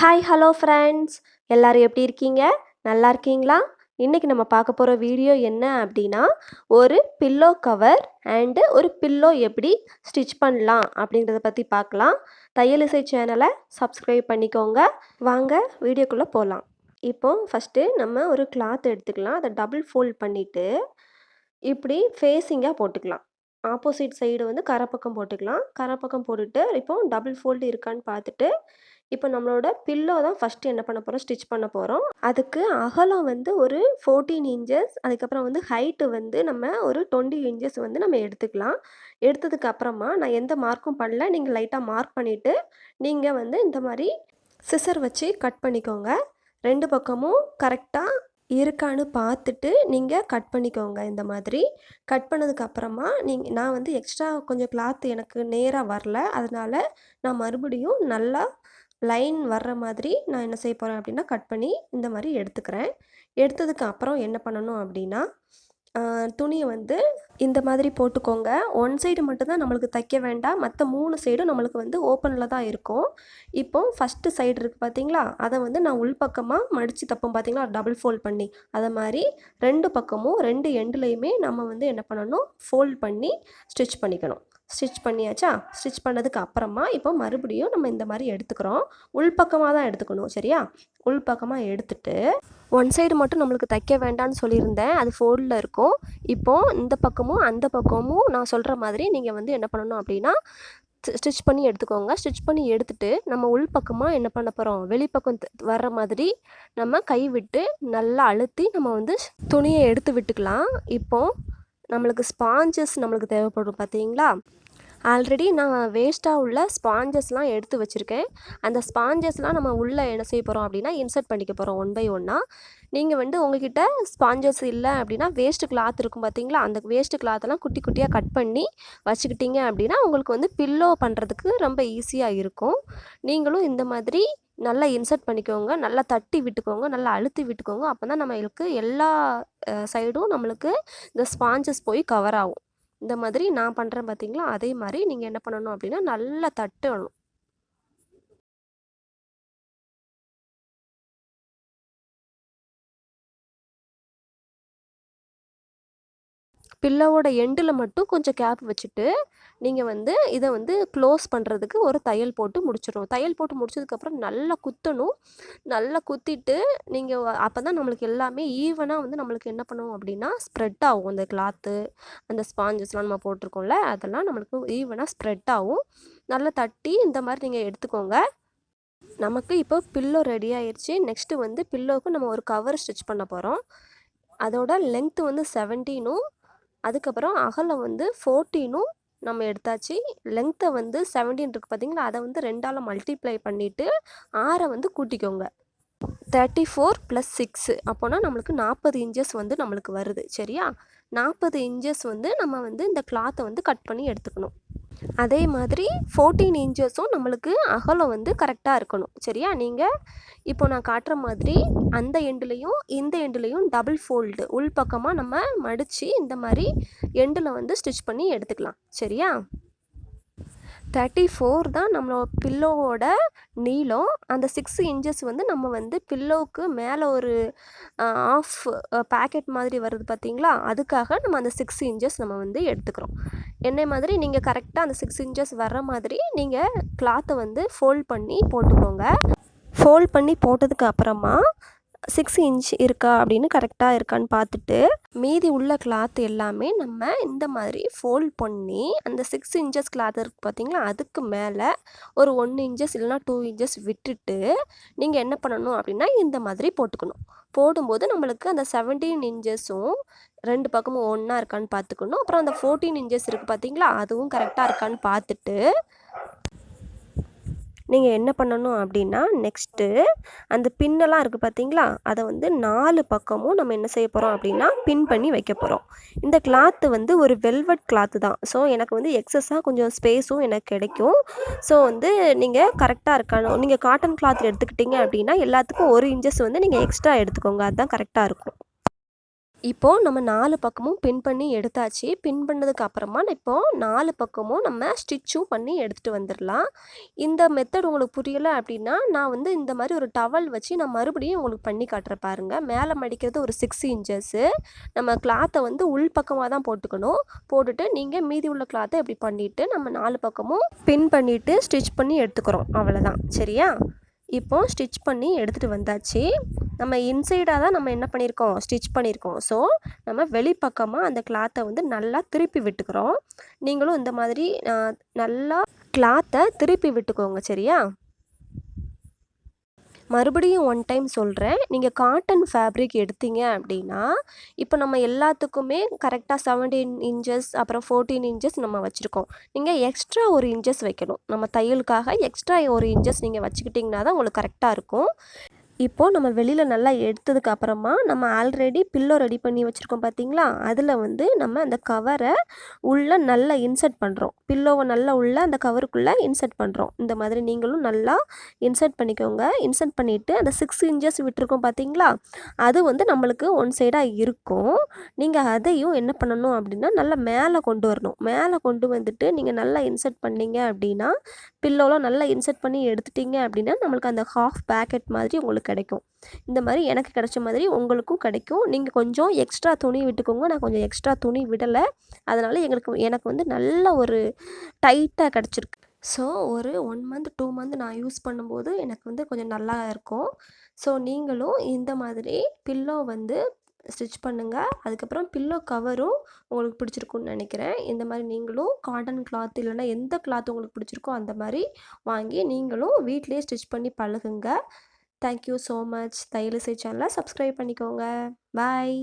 Hi hello friends எல்லோரும் எப்படி இருக்கீங்க? நல்லா இருக்கீங்களா? இன்றைக்கி நம்ம பார்க்க போகிற வீடியோ என்ன அப்படின்னா ஒரு பில்லோ கவர் அண்டு ஒரு பில்லோ எப்படி ஸ்டிச் பண்ணலாம் அப்படிங்கிறத பற்றி பார்க்கலாம். தையல் இசை சேனலை சப்ஸ்கிரைப் பண்ணிக்கோங்க. வாங்க வீடியோக்குள்ளே போகலாம் இப்போ ஃபஸ்ட்டு நம்ம ஒரு கிளாத் எடுத்துக்கலாம். அதை டபுள் ஃபோல்ட் பண்ணிவிட்டு இப்படி ஃபேஸிங்காக போட்டுக்கலாம். ஆப்போசிட் சைடு வந்து கரை பக்கம் போட்டுக்கலாம். கரை பக்கம் போட்டுட்டு இப்போ டபுள் ஃபோல்டு இருக்கான்னு பார்த்துட்டு இப்போ நம்மளோட பில்லோ தான் ஃபஸ்ட்டு என்ன பண்ண போகிறோம் ஸ்டிச் பண்ண போகிறோம் அதுக்கு அகலம் வந்து ஒரு ஃபோர்டீன் இன்ச்சஸ் அதுக்கப்புறம் வந்து ஹைட்டு வந்து நம்ம ஒரு டுவெண்ட்டி இன்ச்சஸ் வந்து நம்ம எடுத்துக்கலாம். எடுத்ததுக்கு அப்புறமா நான் எந்த மார்க்கும் பண்ணல. நீங்கள் லைட்டாக மார்க் பண்ணிவிட்டு நீங்கள் வந்து இந்த மாதிரி சிசர் வச்சு கட் பண்ணிக்கோங்க. ரெண்டு பக்கமும் கரெக்டாக இருக்கான்னு பார்த்துட்டு நீங்கள் கட் பண்ணிக்கோங்க இந்த மாதிரி. கட் பண்ணதுக்கப்புறமா நீங்கள் நான் வந்து எக்ஸ்ட்ரா கொஞ்சம் கிளாத் எனக்கு நேராக வரல. அதனால் நான் மறுபடியும் நல்லா லைன் வர்ற மாதிரி நான் என்ன செய்ய போகிறேன் அப்படின்னா கட் பண்ணி இந்த மாதிரி எடுத்துக்கிறேன். எடுத்ததுக்கு அப்புறம் என்ன பண்ணணும் அப்படின்னா துணியை வந்து இந்த மாதிரி போட்டுக்கோங்க. ஒன் சைடு மட்டும்தான் நம்மளுக்கு தைக்க வேண்டாம். மற்ற மூணு சைடும் நம்மளுக்கு வந்து ஓப்பனில் தான் இருக்கும். இப்போ ஃபஸ்ட்டு சைடு இருக்குது பார்த்தீங்களா அதை வந்து நான் உள்பக்கமாக மடித்து தப்போம் பார்த்தீங்களா டபுள் ஃபோல்ட் பண்ணி. அதை மாதிரி ரெண்டு பக்கமும் ரெண்டு எண்டுலேயுமே நம்ம வந்து என்ன பண்ணணும்? ஃபோல்ட் பண்ணி ஸ்டிச் பண்ணிக்கணும். ஸ்டிச் பண்ணியாச்சா? ஸ்டிச் பண்ணதுக்கு அப்புறமா இப்போ மறுபடியும் நம்ம இந்த மாதிரி எடுத்துக்கிறோம். உள்பக்கமாக தான் எடுத்துக்கணும் சரியா? உள்பக்கமாக எடுத்துட்டு ஒன் சைடு மட்டும் நம்மளுக்கு தைக்க வேண்டாம்னு சொல்லியிருந்தேன். அது ஃபோல்டில் இருக்கும். இப்போது இந்த பக்கமும் அந்த பக்கமும் நான் சொல்கிற மாதிரி நீங்கள் வந்து என்ன பண்ணணும் அப்படின்னா ஸ்டிச் பண்ணி எடுத்துக்கோங்க. ஸ்டிச் பண்ணி எடுத்துட்டு நம்ம உள் பக்கமாக என்ன பண்ண போகிறோம் வெளிப்பக்கம் வர்ற மாதிரி நம்ம கை விட்டு நல்லா அழுத்தி நம்ம வந்து துணியை எடுத்து விட்டுக்கலாம். இப்போது நம்மளுக்கு ஸ்பாஞ்சஸ் நம்மளுக்கு தேவைப்படும் பார்த்தீங்களா ஆல்ரெடி நான் வேஸ்ட்டாக உள்ள ஸ்பாஞ்சஸ்லாம் எடுத்து வச்சுருக்கேன். அந்த ஸ்பாஞ்சஸ்லாம் நம்ம உள்ளே என்ன செய்ய போகிறோம் அப்படின்னா இன்சர்ட் பண்ணிக்க போகிறோம் ஒன் பை ஒன்னாக நீங்கள் வந்து உங்ககிட்ட ஸ்பாஞ்சஸ் இல்லை அப்படின்னா வேஸ்ட்டு கிளாத் இருக்கும் பார்த்தீங்களா அந்த வேஸ்ட்டு கிளாத்தெல்லாம் குட்டி குட்டியாக கட் பண்ணி வச்சுக்கிட்டீங்க அப்படின்னா உங்களுக்கு வந்து பில்லோ பண்ணுறதுக்கு ரொம்ப ஈஸியாக இருக்கும். நீங்களும் இந்த மாதிரி நல்லா இன்சர்ட் பண்ணிக்கோங்க. நல்லா தட்டி விட்டுக்கோங்க. நல்லா அழுத்தி விட்டுக்கோங்க. அப்போ தான் நம்மளுக்கு எல்லா சைடும் நம்மளுக்கு இந்த ஸ்பாஞ்சஸ் போய் கவர் ஆகும். இந்த மாதிரி நான் பண்ணுறேன் பார்த்தீங்களா அதே மாதிரி நீங்கள் என்ன பண்ணணும் அப்படின்னா நல்லா தட்டணும். பில்லோவோட எண்டில் மட்டும் கொஞ்சம் கேப் வச்சுட்டு நீங்கள் வந்து இதை வந்து க்ளோஸ் பண்ணுறதுக்கு ஒரு தையல் போட்டு முடிச்சிடணும். தையல் போட்டு முடிச்சதுக்கப்புறம் நல்லா குத்தணும். நல்லா குத்திட்டு நீங்கள் அப்போ தான் நம்மளுக்கு எல்லாமே ஈவனாக வந்து நம்மளுக்கு என்ன பண்ணுவோம் அப்படின்னா ஸ்ப்ரெட் ஆகும். அந்த கிளாத்து அந்த ஸ்பாஞ்சஸ்லாம் நம்ம போட்டிருக்கோம்ல அதெல்லாம் நம்மளுக்கு ஈவனாக ஸ்ப்ரெட் ஆகும். நல்லா தட்டி இந்த மாதிரி நீங்கள் எடுத்துக்கோங்க. நமக்கு இப்போ பில்லோ ரெடி ஆயிடுச்சு நெக்ஸ்ட்டு வந்து பில்லோவுக்கு நம்ம ஒரு கவர் ஸ்டிச் பண்ண போகிறோம் அதோட லென்த்து வந்து செவன்டீனும் அதுக்கப்புறம் அகலம் வந்து ஃபோர்டீனும் நம்ம எடுத்தாச்சு. லெங்க்த்தை வந்து செவன்டீன் இருக்குது பார்த்தீங்களா அதை வந்து ரெண்டால் மல்டிப்ளை பண்ணிவிட்டு ஆறை வந்து கூட்டிக்கோங்க. தேர்ட்டி ஃபோர் ப்ளஸ் சிக்ஸு அப்போனா நம்மளுக்கு நாற்பது இன்ச்சஸ் வந்து நம்மளுக்கு வருது. சரியா? நாற்பது இன்ச்சஸ் வந்து நம்ம வந்து இந்த கிளாத்தை வந்து கட் பண்ணி எடுத்துக்கணும். அதே மாதிரி ஃபோர்டீன் இன்ச்சஸும் நம்மளுக்கு அகலம் வந்து கரெக்டாக இருக்கணும். சரியா? நீங்கள் இப்போ நான் காட்டுற மாதிரி அந்த எண்டுலேயும் இந்த எண்டுலேயும் டபுள் ஃபோல்டு உள் பக்கமாக நம்ம மடித்து இந்த மாதிரி எண்டில் வந்து ஸ்டிச் பண்ணி எடுத்துக்கலாம். சரியா? தேர்ட்டி ஃபோர் தான் நம்மளோட பில்லோவோட நீளம். அந்த சிக்ஸ் இன்ச்சஸ் வந்து நம்ம வந்து பில்லோவுக்கு மேலே ஒரு ஆஃப் பேக்கெட் மாதிரி வருது பார்த்தீங்களா அதுக்காக நம்ம அந்த சிக்ஸ் இன்ச்சஸ் நம்ம வந்து எடுத்துக்கிறோம். என்னை மாதிரி நீங்கள் கரெக்டாக அந்த சிக்ஸ் இன்ச்சஸ் வர்ற மாதிரி நீங்கள் கிளாத்தை வந்து ஃபோல்ட் பண்ணி போட்டுக்கோங்க. ஃபோல்ட் பண்ணி போட்டதுக்கு அப்புறமா சிக்ஸ் இன்ச் இருக்கா அப்படின்னு கரெக்டாக இருக்கான்னு பார்த்துட்டு மீதி உள்ள கிளாத் எல்லாமே நம்ம இந்த மாதிரி ஃபோல்ட் பண்ணி அந்த சிக்ஸ் இன்ச்சஸ் கிளாத் இருக்குது பார்த்தீங்களா அதுக்கு மேலே ஒரு ஒன் இன்ச்சஸ் இல்லைனா டூ இன்ச்சஸ் விட்டுட்டு நீங்கள் என்ன பண்ணணும் அப்படின்னா இந்த மாதிரி போட்டுக்கணும். போடும்போது நம்மளுக்கு அந்த செவன்டீன் இன்ச்சஸும் ரெண்டு பக்கமும் ஒன்றா இருக்கான்னு பார்த்துக்கணும். அப்புறம் அந்த ஃபோர்டீன் இன்ச்சஸ் இருக்குது பார்த்தீங்களா அதுவும் கரெக்டாக இருக்கான்னு பார்த்துட்டு நீங்கள் என்ன பண்ணணும் அப்படின்னா நெக்ஸ்ட்டு அந்த பின்னெல்லாம் இருக்குது பார்த்தீங்களா அதை வந்து நாலு பக்கமும் நம்ம என்ன செய்ய போகிறோம் அப்படின்னா பின் பண்ணி வைக்க போகிறோம் இந்த கிளாத்து வந்து ஒரு வெல்வெட் கிளாத்து தான். ஸோ எனக்கு வந்து எக்ஸஸாக கொஞ்சம் ஸ்பேஸும் எனக்கு கிடைக்கும். ஸோ வந்து நீங்கள் கரெக்டாக இருக்கணும். நீங்கள் காட்டன் கிளாத்தில் எடுத்துக்கிட்டிங்க அப்படின்னா எல்லாத்துக்கும் ஒரு இன்ச்சஸ் வந்து நீங்கள் எக்ஸ்ட்ரா எடுத்துக்கோங்க. அதுதான் கரெக்டாக இருக்கும். இப்போது நம்ம நாலு பக்கமும் பின் பண்ணி எடுத்தாச்சு. பின் பண்ணதுக்கு அப்புறமா இப்போது நாலு பக்கமும் நம்ம ஸ்டிச்சும் பண்ணி எடுத்துகிட்டு வந்துடலாம் இந்த மெத்தட் உங்களுக்கு புரியலை அப்படின்னா நான் வந்து இந்த மாதிரி ஒரு டவல் வச்சு நான் மறுபடியும் உங்களுக்கு பண்ணி காட்டுறேன் பாருங்கள் மேலே மடிக்கிறது ஒரு சிக்ஸ் இன்ச்சஸ்ஸு நம்ம கிளாத்தை வந்து உள் பக்கமாக தான் போட்டுக்கணும். போட்டுட்டு நீங்கள் மீதி உள்ள கிளாத்தை இப்படி பண்ணிவிட்டு நம்ம நாலு பக்கமும் பின் பண்ணிவிட்டு ஸ்டிச் பண்ணி எடுத்துக்கிறோம். அவ்வளோதான் சரியா? இப்போ ஸ்டிச் பண்ணி எடுத்துகிட்டு வந்தாச்சு. நம்ம இன்சைடாக தான் நம்ம என்ன பண்ணியிருக்கோம் ஸ்டிச் பண்ணியிருக்கோம் ஸோ நம்ம வெளிப்பக்கமாக அந்த கிளாத்தை வந்து நல்லா திருப்பி விட்டுக்கிறோம். நீங்களும் இந்த மாதிரி நல்லா கிளாத்தை திருப்பி விட்டுக்கோங்க சரியா? மறுபடியும் ஒன் டைம் சொல்கிறேன் நீங்கள் காட்டன் ஃபேப்ரிக் எடுத்தீங்க அப்படின்னா இப்போ நம்ம எல்லாத்துக்குமே கரெக்டாக செவன்டீன் இன்ச்சஸ் அப்புறம் ஃபோர்டீன் இன்ச்சஸ் நம்ம வச்சுருக்கோம். நீங்கள் எக்ஸ்ட்ரா ஒரு இன்ச்சஸ் வைக்கணும். நம்ம தையலுக்காக எக்ஸ்ட்ரா ஒரு இன்ச்சஸ் நீங்கள் வச்சுக்கிட்டிங்கன்னா தான் உங்களுக்கு கரெக்டாக இருக்கும். இப்போது நம்ம வெளியில் நல்லா எடுத்ததுக்கு அப்புறமா நம்ம ஆல்ரெடி பில்லோ ரெடி பண்ணி வச்சுருக்கோம் பார்த்தீங்களா அதில் வந்து நம்ம அந்த கவரை உள்ளே நல்லா இன்சர்ட் பண்ணுறோம் பில்லோவை நல்லா உள்ளே அந்த கவருக்குள்ளே இன்சர்ட் பண்ணுறோம் இந்த மாதிரி நீங்களும் நல்லா இன்சர்ட் பண்ணிக்கோங்க. இன்சர்ட் பண்ணிவிட்டு அந்த சிக்ஸ் இன்ச்சஸ் விட்டுருக்கோம் பார்த்தீங்களா அது வந்து நம்மளுக்கு ஒன் சைடாக இருக்கும். நீங்கள் அதையும் என்ன பண்ணணும் அப்படின்னா நல்லா மேலே கொண்டு வரணும். மேலே கொண்டு வந்துட்டு நீங்கள் நல்லா இன்சர்ட் பண்ணீங்க அப்படின்னா பில்லோலாம் நல்லா இன்சர்ட் பண்ணி எடுத்துட்டீங்க அப்படின்னா நம்மளுக்கு அந்த ஹாஃப் பேக்கெட் மாதிரி உங்களுக்கு கிடைக்கும். இந்த மாதிரி எனக்கு கிடைச்ச மாதிரி உங்களுக்கும் கிடைக்கும். நீங்கள் கொஞ்சம் எக்ஸ்ட்ரா துணி விட்டுக்கோங்க. நான் கொஞ்சம் எக்ஸ்ட்ரா துணி விடலை. அதனால் எங்களுக்கு எனக்கு வந்து நல்ல ஒரு டைட்டாக கிடச்சிருக்கு. ஸோ ஒரு ஒன் மந்த் டூ மந்த் நான் யூஸ் பண்ணும்போது எனக்கு வந்து கொஞ்சம் நல்லா இருக்கும். ஸோ நீங்களும் இந்த மாதிரி பில்லோ வந்து ஸ்டிச் பண்ணுங்கள் அதுக்கப்புறம் பில்லோ கவரும் உங்களுக்கு பிடிச்சிருக்குன்னு நினைக்கிறேன். இந்த மாதிரி நீங்களும் காட்டன் கிளாத் இல்லைன்னா எந்த கிளாத் உங்களுக்கு பிடிச்சிருக்கோ அந்த மாதிரி வாங்கி நீங்களும் வீட்லேயே ஸ்டிச் பண்ணி பழகுங்க. தேங்க்யூ ஸோ மச் தையலிசை சேனலை சப்ஸ்கிரைப் பண்ணிக்கோங்க. பாய்